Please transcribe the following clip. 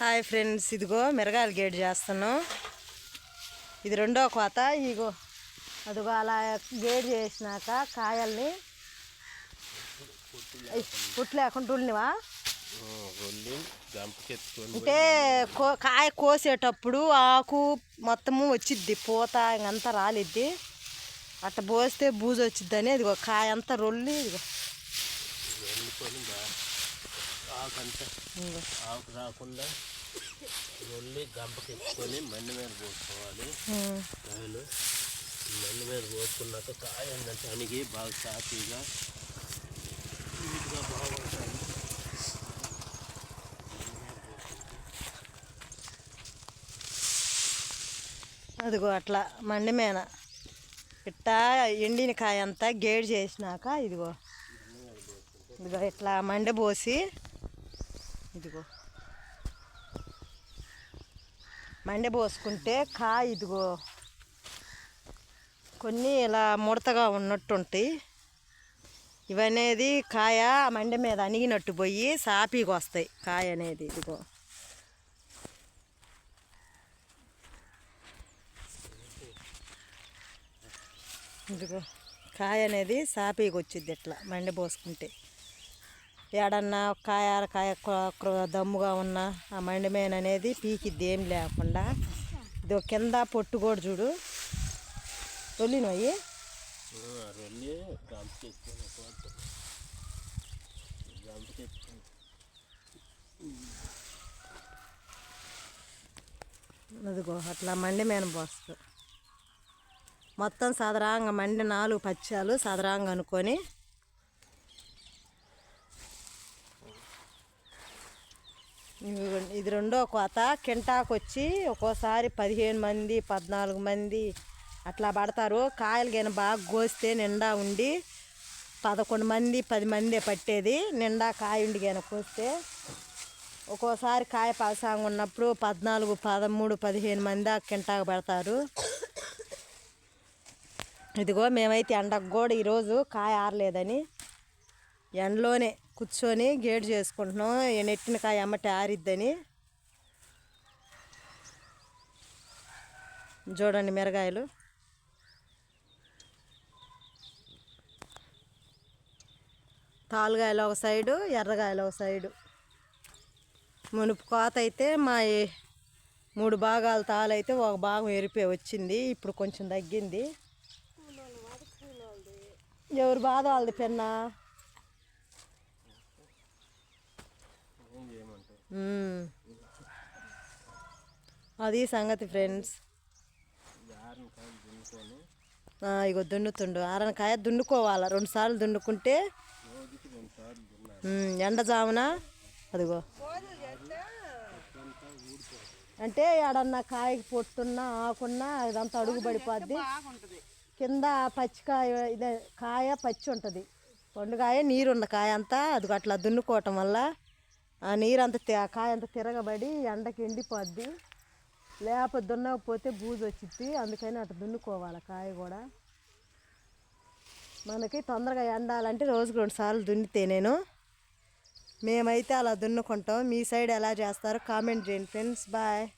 Hi friends ఇదిగో మిరగాయలు gate చేస్తాను ఇది రెండో కోత ఇగో అదిగో అలా గేట్ చేసినాక కాయల్ని పుట్టు లేకుండా ఉల్లివా? అంటే కో కాయ కోసేటప్పుడు ఆకు మొత్తము వచ్చిద్ది పూత ఇంకంతా రాలిద్ది. అట్ట పోస్తే బూజు వచ్చిద్దని ఇదిగో కాయ అంతా రొల్లి ఇదిగో. ఆకంతా ఆకు రాకుండా వెళ్ళి గంపకెత్తుకొని మండి మీద పోసుకోవాలి. కాయలు మండి మీద పోసుకున్నాక కాయ ఏంటంటే అణిగి బాగా సాఫీగా నీట్గా బాగుంటాయి. అదిగో అట్లా మండి మీద ఇట్టా ఎండిన కాయ అంతా గేడ్ చేసినాక ఇదిగో. ఇదిగో ఇట్లా మండి పోసి ఇదిగో. మండి పోసుకుంటే కాయ ఇదిగో. కొన్ని ఇలా ముడతగా ఉన్నట్టుంటాయి. ఇవనేది కాయ మండి మీద అణిగినట్టు పోయి సాపీకి వస్తాయి కాయ అనేది ఇదిగో. ఇదిగో. కాయ అనేది సాపీకి వచ్చింది ఇట్లా మండి పోసుకుంటే. ఏడన్నా ఒక కాయ అరకాయ దమ్ముగా ఉన్న ఆ మండి మేన అనేది పీకిద్ది ఏం లేకుండా. ఇది కింద పొట్టు కూడా చూడు. తొలినవి అదిగో అట్లా మండి మేన పోస్తూ. మొత్తం సదరాంగా మండి నాలుగు పచ్చాలు సదరాంగా అనుకొని ఇది రెండో కోత. కింటాకు వచ్చి ఒక్కోసారి పదిహేను మంది పద్నాలుగు మంది అట్లా పడతారు. కాయలు కానీ బాగా కోస్తే నిండా ఉండి పదకొండు మంది పది మంది పట్టేది. నిండా కాయ ఉండి కానీ కోస్తే ఒక్కోసారి కాయ పలసాంగా ఉన్నప్పుడు పద్నాలుగు పదమూడు పదిహేను మంది ఆ కింటాకు పెడతారు. ఇదిగో మేమైతే ఎండకు కూడా ఈరోజు కాయ ఆరలేదని ఎండలోనే కూర్చొని గేటు చేసుకుంటున్నాం. నెట్టిన కాయ అమ్మ టారిద్దని. చూడండి మిరగాయలు. తాలుగాయలు ఒక సైడు ఎర్రగాయలు ఒక సైడు. మునుపు కోత అయితే మా మూడు భాగాల తాళైతే ఒక భాగం ఎరిపే వచ్చింది. ఇప్పుడు కొంచెం తగ్గింది. ఎవరు బాధ వాళ్ళది పెన్నా? అది సంగతి ఫ్రెండ్స్. ఇగో దున్నుతుండు. ఆరనకాయ దున్నుకోవాలి? రెండు సార్లు దున్నుకుంటే? ఎండ జామున? ఎండజామున అదిగో. అంటే ఏడన్నా కాయకి పొట్టున్నా ఆకున్నా ఇదంతా అడుగు పడిపోద్ది కింద పచ్చికాయ ఇదే కాయ పచ్చి ఉంటుంది. పండుగాయ నీరున్న కాయ అంతా అది అట్లా దున్నుకోవటం వల్ల ఆ నీరు అంత కాయ అంత తిరగబడి ఎండకి ఎండిపోద్ది. లేకపోతే దున్నకపోతే బూజు వచ్చింది అందుకని అట్లా దున్నుకోవాలి కాయ కూడా. మనకి తొందరగా ఎండాలంటే రోజుకు రెండు సార్లు దున్నితే నేను. మేమైతే అలా దున్నుకుంటాం. మీ సైడ్ ఎలా చేస్తారో కామెంట్ చేయండి ఫ్రెండ్స్. బాయ్.